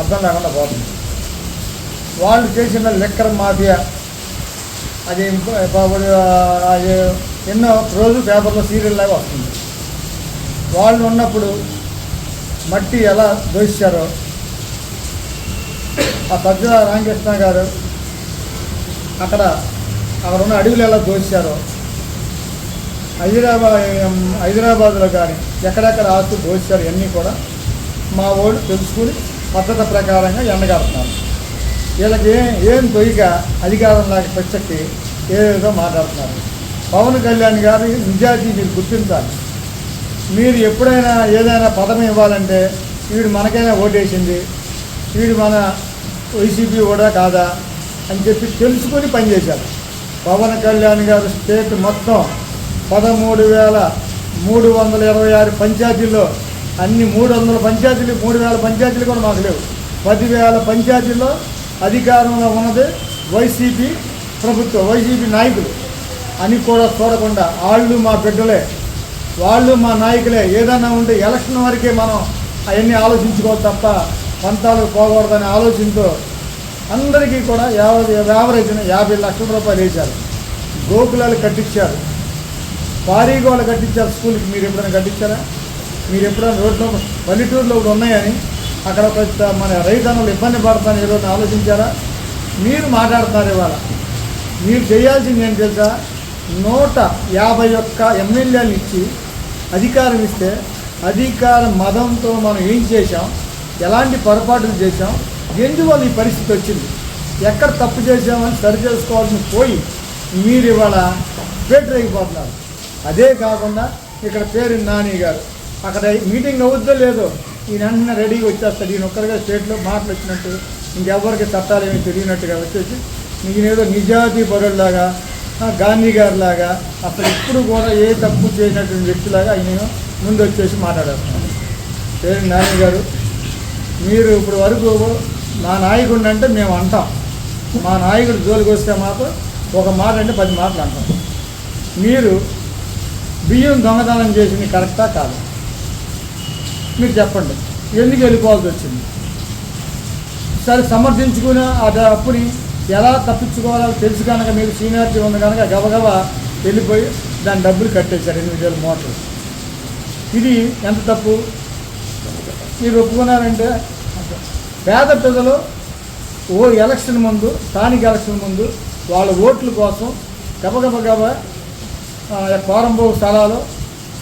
అర్థం లేకుండా పోతుంది. వాళ్ళు చేసిన లెక్కర్ మాఫియా అది ఇంకో- అది ఎన్నో రోజు పేపర్లో సీరియల్ లాగా వస్తుంది. వాళ్ళు ఉన్నప్పుడు మట్టి ఎలా దోషించారో ఆ సజ్జల రామకృష్ణ గారు అక్కడ అక్కడ ఉన్న అడవులు ఎలా దోషించారో హైదరాబాద్ హైదరాబాద్లో కానీ ఎక్కడెక్కడ ఆస్తులు దోషించారు ఇవన్నీ కూడా మా వాళ్ళు తెలుసుకుని పద్ధతి ప్రకారంగా ఎండగడుతున్నారు వీళ్ళకి ఏం ఏం తొయ్యక అధికారం లేక పచ్చకి ఏదేదో మాట్లాడుతున్నారు. పవన్ కళ్యాణ్ గారి నిజాయితీ మీరు గుర్తించాలి. మీరు ఎప్పుడైనా ఏదైనా పదం ఇవ్వాలంటే వీడు మనకైనా ఓటేసింది వీడు మన వైసీపీ కూడా కాదా అని చెప్పి తెలుసుకొని పనిచేశారు. పవన్ కళ్యాణ్ గారు స్టేట్ మొత్తం పదమూడు వేల మూడు వందల ఇరవై ఆరు పంచాయతీల్లో అన్ని మూడు వందల పంచాయతీలు మూడు వేల పంచాయతీలు కూడా మాకు లేవు. పదివేల పంచాయతీల్లో అధికారంలో ఉన్నది వైసీపీ ప్రభుత్వం వైసీపీ నాయకులు. అని కూడా చూడకుండా వాళ్ళు మా బిడ్డలే వాళ్ళు మా నాయకులే. ఏదైనా ఉంటే ఎలక్షన్ వరకే మనం అవన్నీ ఆలోచించుకోవాలి తప్ప పంతాలు పోకూడదనే ఆలోచనతో అందరికీ కూడా యాభై యావరేజ్ యాభై లక్షల రూపాయలు వేశారు. గోకులాలు కట్టించారు. పారీగోళ్ళు కట్టించారు స్కూల్కి. మీరు ఎప్పుడైనా కట్టించారా? మీరు ఎప్పుడైనా రోడ్లో పల్లెటూరులో ఒకటి ఉన్నాయని అక్కడ ఒక మన రైతన్నులు ఇబ్బంది పడతాను ఈరోజు ఆలోచించారా? మీరు మాట్లాడుతున్నారు ఇవాళ. మీరు చేయాల్సింది ఏం తెలుసా? నూట యాభై ఒక్క ఎమ్మెల్యేలు ఇచ్చి అధికారం ఇస్తే అధికార మదంతో మనం ఏం చేశాం? ఎలాంటి పొరపాట్లు చేశాం? ఎందువల్ల ఈ పరిస్థితి వచ్చింది? ఎక్కడ తప్పు చేశామని సరి చేసుకోవాల్సిన పోయి మీరు ఇవాళ పేటరైపోతున్నారు అదే కాకుండా ఇక్కడ పేరు నాని గారు. అక్కడ మీటింగ్ అవుద్దో లేదో ఈయన వెంటనే రెడీగా వచ్చేస్తాడు. ఈయన ఒక్కరిగా స్టేట్లో మాటలు వచ్చినట్టు ఇంకెవరికి చట్టాలు ఏమీ తెలియనట్టుగా వచ్చేసి ఈయనేదో నిజాతి పరుడులాగా ఆ, గాంధీ గారిలాగా అసలు ఇప్పుడు కూడా ఏ తప్పు చేసినటువంటి వ్యక్తిలాగా ఆయన ముందు వచ్చేసి మాట్లాడేస్తున్నాను పేరు నాని గారు మీరు ఇప్పుడు వరకు మా నాయకుడిని అంటే మేము అంటాం. మా నాయకుడు జోలికి వస్తే మాకు ఒక మాట అంటే పది మాటలు అంటాం. మీరు బియ్యం దొంగతనం చేసింది కరెక్టా కాదు? మీరు చెప్పండి. ఎందుకు వెళ్ళిపోవాల్సి వచ్చింది? సరే సమర్థించుకుని ఆ అప్పుని ఎలా తప్పించుకోవాలో తెలుసు కనుక మీరు సీనియారిటీ ఉంది కనుక గబగబా వెళ్ళిపోయి దాని డబ్బులు కట్టేశారు ఎనిమిది వేల మోటార్లు. ఇది ఎంత తప్పు? మీరు ఒప్పుకున్నారంటే పేద ప్రజలు ఓ ఎలక్షన్ ముందు స్థానిక ఎలక్షన్ ముందు వాళ్ళ ఓట్ల కోసం గబగబ గబ కోరంబో స్థలాలు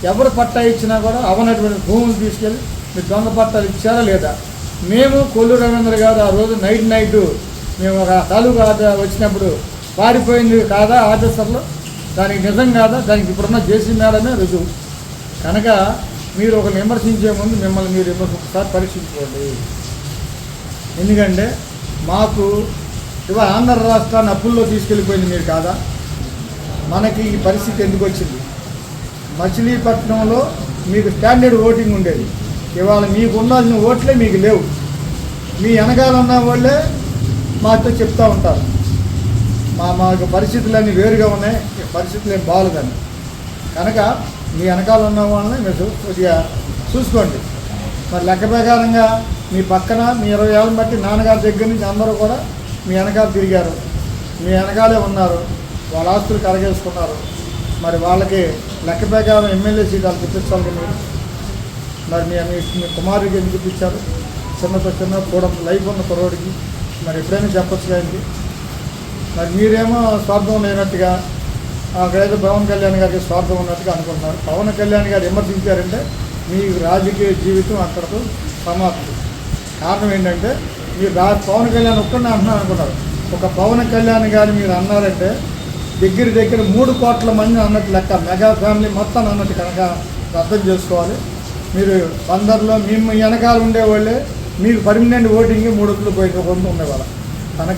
ఎవరు పట్టా ఇచ్చినా కూడా అవనటువంటి భూములు తీసుకెళ్ళి మీరు దొంగ పట్టాలు ఇచ్చారా లేదా? మేము కొల్లు రవీంద్ర గారు ఆ రోజు నైట్ నైట్ మేము ఒక తాలూకా ఆర్డర్ వచ్చినప్పుడు పారిపోయింది కాదా ఆఫీసర్లో? దానికి నిజం కాదా? దానికి ఇప్పుడున్న జేసీ మేడమే రుజువు. కనుక మీరు ఒక విమర్శించే ముందు మిమ్మల్ని మీరు ఒకసారి పరీక్షించుకోండి. ఎందుకంటే మాకు ఇవాళ ఆంధ్ర రాష్ట్రాన్ని అప్పుల్లో తీసుకెళ్ళిపోయింది మీరు కాదా? మనకి ఈ పరిస్థితి ఎందుకు వచ్చింది? మచిలీపట్నంలో మీకు స్టాండర్డ్ ఓటింగ్ ఉండేది. ఇవాళ మీకు ఉండాల్సిన ఓట్లే మీకు లేవు. మీ వెనకాల ఉన్న వాళ్ళే మాతో చెప్తూ ఉంటారు. మా మాకు పరిస్థితులన్నీ వేరుగా ఉన్నాయి. పరిస్థితులు ఏం బాగోలేదని కనుక మీ వెనకాల ఉన్న వాళ్ళని మీరు కొద్దిగా చూసుకోండి. మరి లెక్క ప్రకారంగా మీ పక్కన మీ ఇరవై ఏళ్ళని బట్టి నాన్నగారి దగ్గర నుంచి అందరూ కూడా మీ వెనకాల తిరిగారు. మీ వెనకాలే ఉన్నారు. వాళ్ళ ఆస్తులు కరగేసుకున్నారు. మరి వాళ్ళకి లెక్క ప్రకారం ఎమ్మెల్యే సీటాలు తెప్పించాలి కదా మీరు. మరి మీ మీ కుమారుడికి ఎందుకు ఇప్పించారు చిన్నతో చిన్న కూడా లైఫ్ ఉన్న కుర్రోడికి. మరి ఎప్పుడైనా చెప్పచ్చు కానీ మరి మీరేమో స్వార్థం లేనట్టుగా అక్కడైతే పవన్ కళ్యాణ్ గారికి స్వార్థం ఉన్నట్టుగా అనుకుంటున్నారు. పవన్ కళ్యాణ్ గారు విమర్శించారంటే మీ రాజకీయ జీవితం అక్కడతో సమాప్తి. కారణం ఏంటంటే మీరు రా పవన్ కళ్యాణ్ ఒక్కడిని అంటున్నారు అనుకున్నారు ఒక పవన్ కళ్యాణ్ గారు మీరు అన్నారంటే దగ్గర దగ్గర మూడు కోట్ల మంది అన్నట్టు లెక్క మెగా ఫ్యామిలీ మొత్తం అన్నట్టు కనుక అర్థం చేసుకోవాలి. మీరు అందరిలో మేము వెనకాల ఉండేవాళ్ళే మీకు పర్మనెంట్ ఓటింగ్ మూడు వందలు పోయి ఉండేవాళ్ళం. కనుక